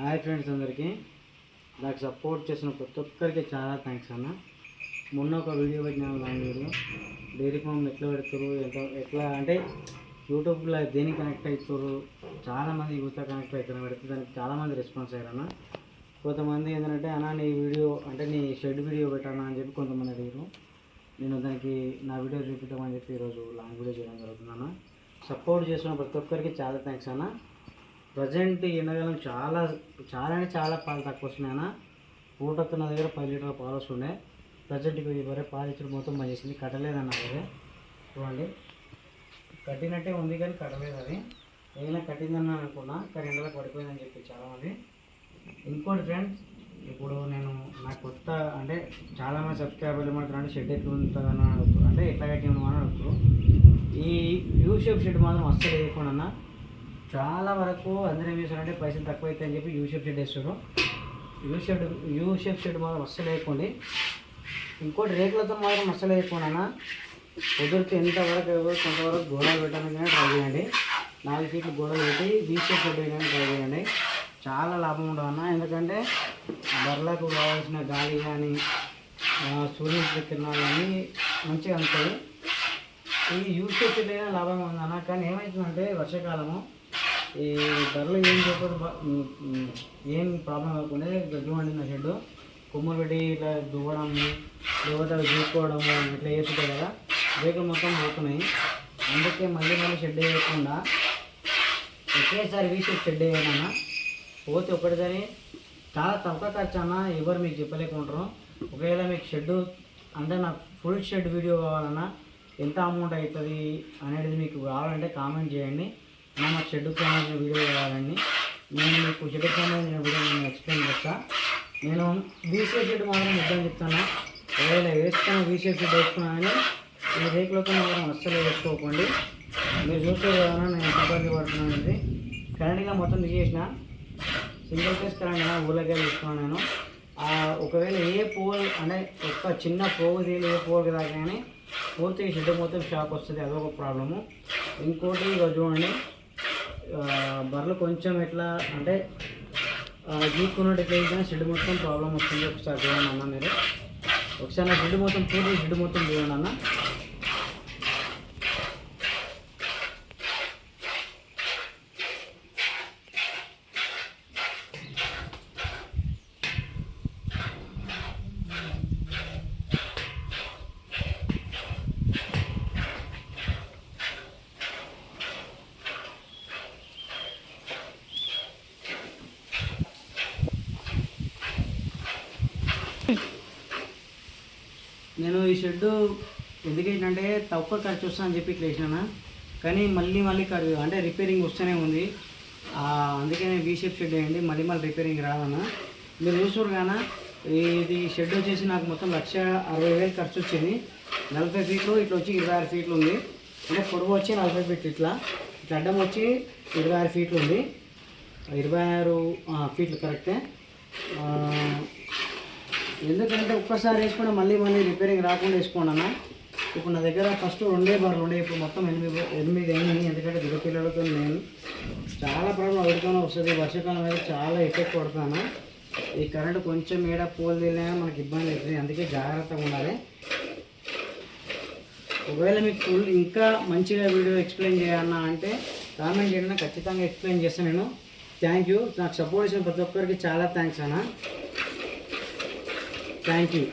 Hi friends అందరికీ. నాకు support చేసిన ప్రతి ఒక్కరికి చాలా థ్యాంక్స్ అన్న. మొన్న ఒక వీడియో పెట్టినాను లాంగ్ వీడియో డైరీ ఫామ్ ఎట్లా పెడతారు ఎంత ఎట్లా అంటే యూట్యూబ్లో దేనికి కనెక్ట్ అవుతారు చాలామంది యూత్ కనెక్ట్ అవుతారు పెడితే దానికి చాలామంది రెస్పాన్స్ అయ్యారన్న. కొంతమంది ఏంటంటే అన్న నీ వీడియో అంటే నీ షెడ్ వీడియో పెట్టానా అని చెప్పి కొంతమంది అడిగారు నేను దానికి నా వీడియో చూపించమని చెప్పి ఈరోజు లాంగ్ వీడియో చేయడం జరుగుతుందన్న. సపోర్ట్ చేసిన ప్రతి ఒక్కరికి చాలా థ్యాంక్స్ అన్న. ప్రజెంట్ ఎండాకాలం చాలా చాలా అంటే చాలా పాలు తక్కువ వస్తున్నాయన్న పూటకు నా దగ్గర పది లీటర్ల పాలు వస్తుండే. ప్రజెంట్ ఈ వరే పాలు ఇచ్చిన మొత్తం పనిచేసింది. కట్టలేదన్న అదే చూడండి. కట్టినట్టే ఉంది కానీ కట్టలేదు అది. ఏదైనా కట్టిందని అనుకున్నా కానీ ఎండలో పడిపోయిందని చెప్పి చాలామంది. ఇంకోటి ఫ్రెండ్స్ ఇప్పుడు నేను నా కొత్త అంటే చాలామంది సబ్స్క్రైబర్లు ఏమంటారు షెడ్ ఎట్లా ఉంటుందని అడుగుతారు అంటే ఎట్లా కట్టి అని అడుగుతారు ఈ యూ షేప్ షెడ్ మాత్రం అస్సలు వేయకుండా చాలా వరకు అందరూ ఏం చేస్తారంటే పైసలు తక్కువ అవుతాయి అని చెప్పి యూ షేప్ షెడ్ వేస్తారు U shed U shape shed మాత్రం అస్సలు వేయకండి. ఇంకోటి రేకులతో మాత్రం అస్సలు వేయకుండా కుదిరితే ఎంతవరకు ఎవరు కొంతవరకు గోడలు పెట్టడానికి ట్రై చేయండి. నాలుగు ఫీట్లు గోడలు పెట్టి యూ షేప్ షెడ్ వేయడానికి ట్రై చేయండి. చాలా లాభం ఉండదు ఎందుకంటే బర్రెలకు కావాల్సిన గాలి కానీ సూర్యుడి కిరణాలు అన్నీ మంచిగా అందుతాయి ఈ షెడ్ చేసేదైనా లాభం ఉందన్న కానీ ఏమవుతుందంటే వర్షాకాలము ఈ ధరలు ఏం చేయకూడదు ఏం ప్రాబ్లం కాకుండా గడ్డి వండిన షెడ్ కొమ్మలు పెట్టి ఇట్లా దువ్వడం లేకపోతే అవి చూసుకోవడము ఇట్లా చేస్తుంటాయి కదా రేకులు మొత్తం పోతున్నాయి. అందుకే మళ్ళీ మళ్ళీ షెడ్ వేయకుండా ఒకేసారి వీసి షెడ్ వేయనన్నా పోతే ఒకటిసారి చాలా తక్కువ ఖర్చు అన్న ఎవరు మీకు చెప్పలేకుంటారు. ఒకవేళ మీకు షెడ్ అంటే నాకు ఫుల్ షెడ్ వీడియో కావాలన్నా ఎంత అమౌంట్ అవుతుంది అనేది మీకు కావాలంటే కామెంట్ చేయండి. నా మా షెడ్కి సంబంధించిన వీడియో కావాలండి నేను మీకు షెడ్కి సంబంధించిన వీడియో నేను ఎక్స్ప్లెయిన్ చేస్తా. నేను బీసీ షెడ్ మాత్రం ఇబ్బంది చెప్తాను ఒకవేళ వేసుకున్న బీసీ షెడ్ వేసుకున్నాను ఈ రేకులతో మాత్రం అస్సలు వేసుకోకండి. మీరు చూస్తే కదా నేను ఇబ్బంది పడుతున్నాను అనేది. కరెంట్గా మొత్తం తీసేసిన. సింగిల్ ఫేస్ కరెంట్ అయినా ఊళ్ళకి తీసుకున్నాను నేను. ఒకవేళ ఏ పోల్ అంటే ఒక్క చిన్న పోగు తీయలు ఏ పోగు దాకా కానీ పూర్తిగా షెడ్ మొత్తం షాక్ వస్తుంది. అదొక ప్రాబ్లము ఇంకోటి ఇక చూడండి. బర్రెలు కొంచెం ఎట్లా అంటే గీక్కున్నట్టు షెడ్ మొత్తం ప్రాబ్లం వస్తుంది. ఒకసారి చూడండి అన్న మీరు. ఒకసారి నా షెడ్ మొత్తం పూర్తి షెడ్ మొత్తం చూడండి అన్న. నేను ఈ షెడ్ ఎందుకు ఏంటంటే తక్కువ ఖర్చు వస్తా అని చెప్పి ఇట్లా వేసినా కానీ మళ్ళీ మళ్ళీ ఖర్చు అంటే రిపేరింగ్ వస్తూనే ఉంది. అందుకే నేను బీ షేప్ షెడ్ వేయండి మళ్ళీ మళ్ళీ రిపేరింగ్ రాదన్న. మీరు చూసారు కానీ ఇది షెడ్ వచ్చేసి నాకు మొత్తం లక్ష అరవై వేలు ఖర్చు వచ్చింది. నలభై ఫీట్లు ఇట్లా వచ్చి ఇరవై ఆరు ఫీట్లు ఉంది. అంటే పొడవు వచ్చి నలభై ఫీట్లు ఇట్లా. ఇట్లా అడ్డం వచ్చి ఇరవై ఆరు ఫీట్లు ఉంది. ఇరవై ఆరు ఫీట్లు కరెక్టే. ఎందుకంటే ఒక్కసారి వేసుకుంటే మళ్ళీ మళ్ళీ రిపేరింగ్ రాకుండా వేసుకోండి అన్న. ఇప్పుడు నా దగ్గర ఫస్ట్ రెండే బార్లు ఉండే ఇప్పుడు మొత్తం ఎనిమిది ఎనిమిది అయినాయి ఎందుకంటే దిగ పిల్లలతో నేను చాలా ప్రాబ్లం ఎవరికైనా వస్తుంది. వర్షాకాలం అయితే చాలా ఎఫెక్ట్ పడుతున్నాను ఈ కరెంట్ కొంచెం ఏడ పోల్ తిన్నా మనకి ఇబ్బంది అవుతుంది. అందుకే జాగ్రత్తగా ఉండాలి. ఒకవేళ మీకు ఫుల్ ఇంకా మంచిగా వీడియో ఎక్స్ప్లెయిన్ చేయాలన్నా అంటే కామెంట్ చేయండి ఖచ్చితంగా ఎక్స్ప్లెయిన్ చేస్తాను నేను. థ్యాంక్ యూ నాకు సపోర్ట్ చేసిన ప్రతి ఒక్కరికి చాలా థ్యాంక్స్ అన్న. 干净。